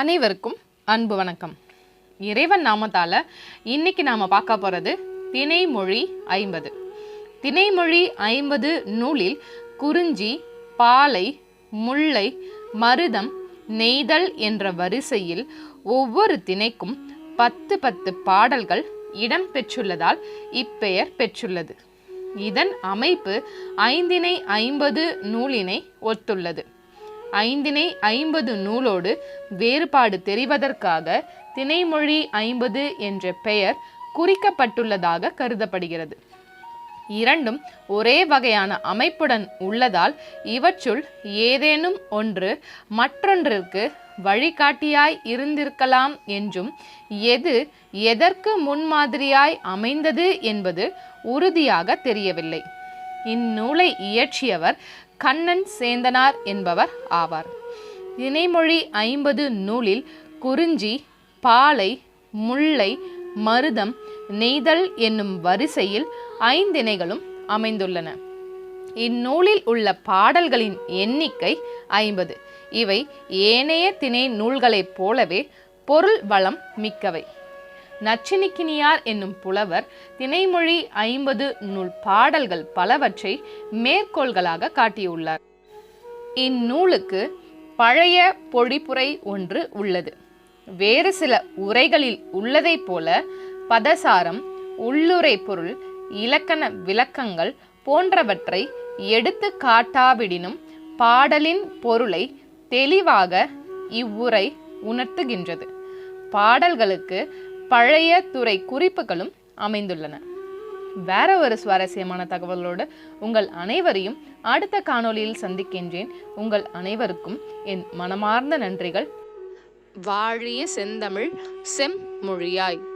அனைவருக்கும் அன்பு வணக்கம். இறைவன் நாமத்தால் இன்னைக்கு நாம் பார்க்க போகிறது திணைமொழி ஐம்பது. திணைமொழி ஐம்பது நூலில் குறிஞ்சி பாலை முல்லை மருதம் நெய்தல் என்ற வரிசையில் ஒவ்வொரு திணைக்கும் பத்து பத்து பாடல்கள் இடம் பெற்றுள்ளதால் இப்பெயர் பெற்றுள்ளது. இதன் அமைப்பு ஐந்தினை ஐம்பது நூலினை ஒத்துள்ளது. ஐந்தினை ஐம்பது நூலோடு வேறுபாடு தெரிவதற்காக திணைமொழி ஐம்பது என்ற பெயர் குறிக்கப்பட்டுள்ளதாக கருதப்படுகிறது. இரண்டும் ஒரே வகையான அமைப்புடன் உள்ளதால் இவற்றுள் ஏதேனும் ஒன்று மற்றொன்றிற்கு வழிகாட்டியாய் இருந்திருக்கலாம் என்றும் எது எதற்கு முன்மாதிரியாய் அமைந்தது என்பது உறுதியாக தெரியவில்லை. இந்நூலை இயற்றியவர் கண்ணன் சேந்தனார் என்பவர் ஆவார். இணைமொழி ஐம்பது நூலில் குறிஞ்சி பாலை முல்லை மருதம் நெய்தல் என்னும் வரிசையில் ஐந்திணைகளும் அமைந்துள்ளன. இந்நூலில் உள்ள பாடல்களின் எண்ணிக்கை ஐம்பது. இவை ஏனைய திணை நூல்களைப் போலவே பொருள் வளம் மிக்கவை. நச்சினிக்கினியார் என்னும் புலவர் திணைமொழி ஐம்பது நூல் பாடல்கள் பலவற்றை மேற்கோள்களாக காட்டியுள்ளார். இந்நூலுக்கு பழைய பொழிப்புரை ஒன்று உள்ளது. வேறு சில உரைகளில் உள்ளதைப் போல பதசாரம் உள்ளுரை பொருள் இலக்கண விளக்கங்கள் போன்றவற்றை எடுத்து காட்டாவிடினும் பாடலின் பொருளை தெளிவாக இவ்வுரை உணர்த்துகின்றது. பாடல்களுக்கு பழைய துறை குறிப்புகளும் அமைந்துள்ளன. வேற ஒரு சுவாரஸ்யமான தகவலோடு உங்கள் அனைவரையும் அடுத்த காணொளியில் சந்திக்கின்றேன். உங்கள் அனைவருக்கும் என் மனமார்ந்த நன்றிகள். வாழிய செந்தமிழ் செம்மொழியாய்.